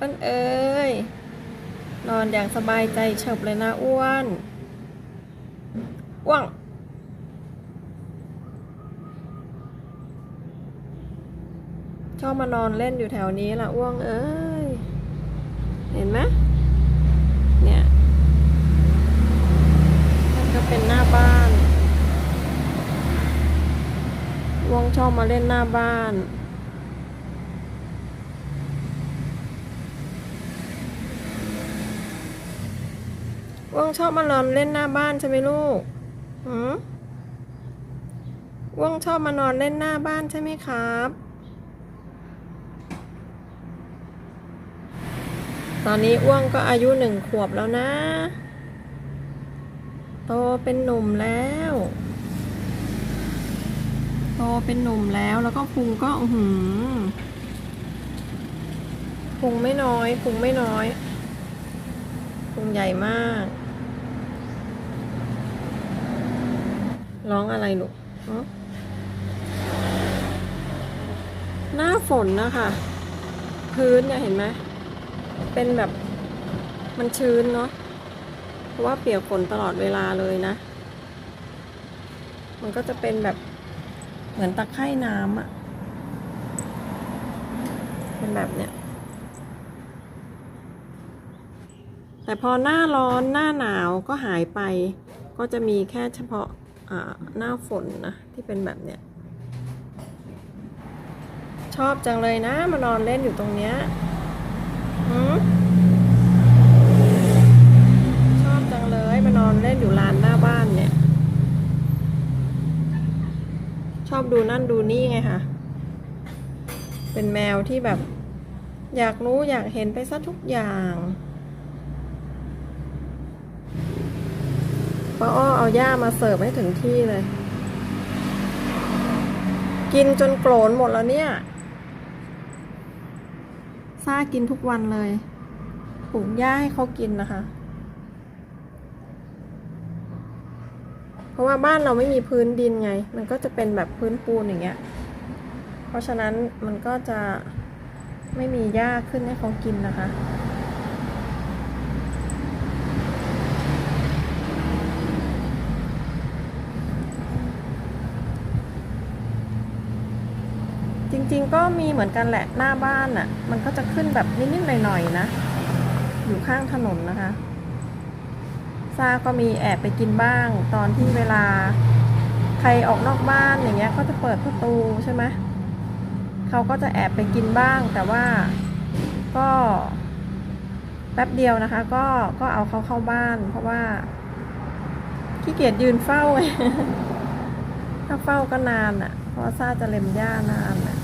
อ้นเอ้ย นอนอย่างสบายใจเฉบเลยนะอ้วนอ้วงชอบมานอนเล่นอยู่แถวนี้ล่ะอ้วงเอ้ย เห็นไหมเนี่ยมันก็เป็นหน้าบ้านอ้วงชอบมาเล่นหน้าบ้าน ว่างชอบมานอนเล่นหน้าบ้านใช่ไหมลูกหืมว่างชอบมานอนเล่นหน้าบ้านใช่ไหมครับ ตอนนี้อ้วงก็อายุหนึ่งขวบแล้วนะ โตเป็นหนุ่มแล้ว โตเป็นหนุ่มแล้วแล้วก็พุงก็หือพุงไม่น้อยพุงไม่น้อยพุงใหญ่มาก ร้องอะไรลูกหน้าฝนนะคะ พื้นเนี่ยเห็นไหมเป็นแบบมันชื้นเนาะเพราะว่าเปียกฝนตลอดเวลาเลยนะ มันก็จะเป็นแบบเหมือนตะไคร่น้ำอะเป็นแบบเนี้ยแต่พอหน้าร้อนหน้าหนาวก็หายไป ก็จะมีแค่เฉพาะ หน้าฝนนะที่เป็นแบบเนี้ยชอบจังเลยนะ มานอนเล่นอยู่ตรงเนี้ยชอบจังเลยมานอนเล่นอยู่ลานหน้าบ้านเนี่ย ชอบดูนั่นดูนี่ไงคะเป็นแมวที่แบบ อยากรู้อยากเห็นไปซะทุกอย่าง ป้าอ้อเอาหญ้ามาเสิร์ฟให้ถึงที่เลย กินจนโกรนหมดแล้วเนี่ยซ่ากินทุกวันเลยปลูกหญ้าให้เขากินนะคะ เพราะว่าบ้านเราไม่มีพื้นดินไง มันก็จะเป็นแบบพื้นปูนอย่างเงี้ย เพราะฉะนั้นมันก็จะไม่มีหญ้าขึ้นให้เขากินนะคะ ริง ๆ ก็มีเหมือนกันแหละหน้าบ้านน่ะ มันก็จะขึ้นแบบนิดๆหน่อยๆนะ อยู่ข้างถนนนะคะซาก็มีแอบไปกินบ้าง ตอนที่เวลาใครออกนอกบ้านอย่างเงี้ย ก็จะเปิดประตูใช่ไหมเขาก็จะแอบไปกินบ้าง แต่ว่าก็แป๊บเดียวนะคะ ก็ก็เอาเขาเข้าบ้าน เพราะว่าขี้เกียจยืนเฝ้าไงถ้าเฝ้าก็นานอะ เพราะซาจะเล็มหญ้านานอะ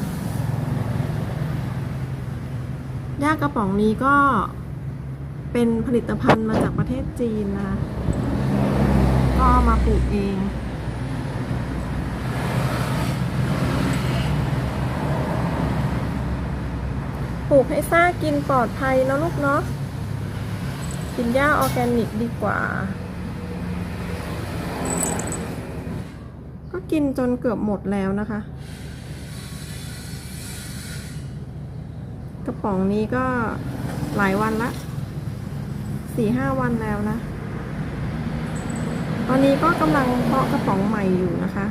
ญ้ากระป๋องนี้ก็เป็นผลิตภัณฑ์มาจากประเทศจีนนะ ก็มาปลูกเองปลูกให้ซ่ากินปลอดภัยเนอะลูกเนาะ กินหญ้าออร์แกนิกดีกว่า ก็กินจนเกือบหมดแล้วนะคะ กระป๋องนี้ก็หลายวันละสี่ห้าวันแล้วนะ ตอนนี้ก็กำลังเพาะกระป๋องใหม่อยู่นะคะ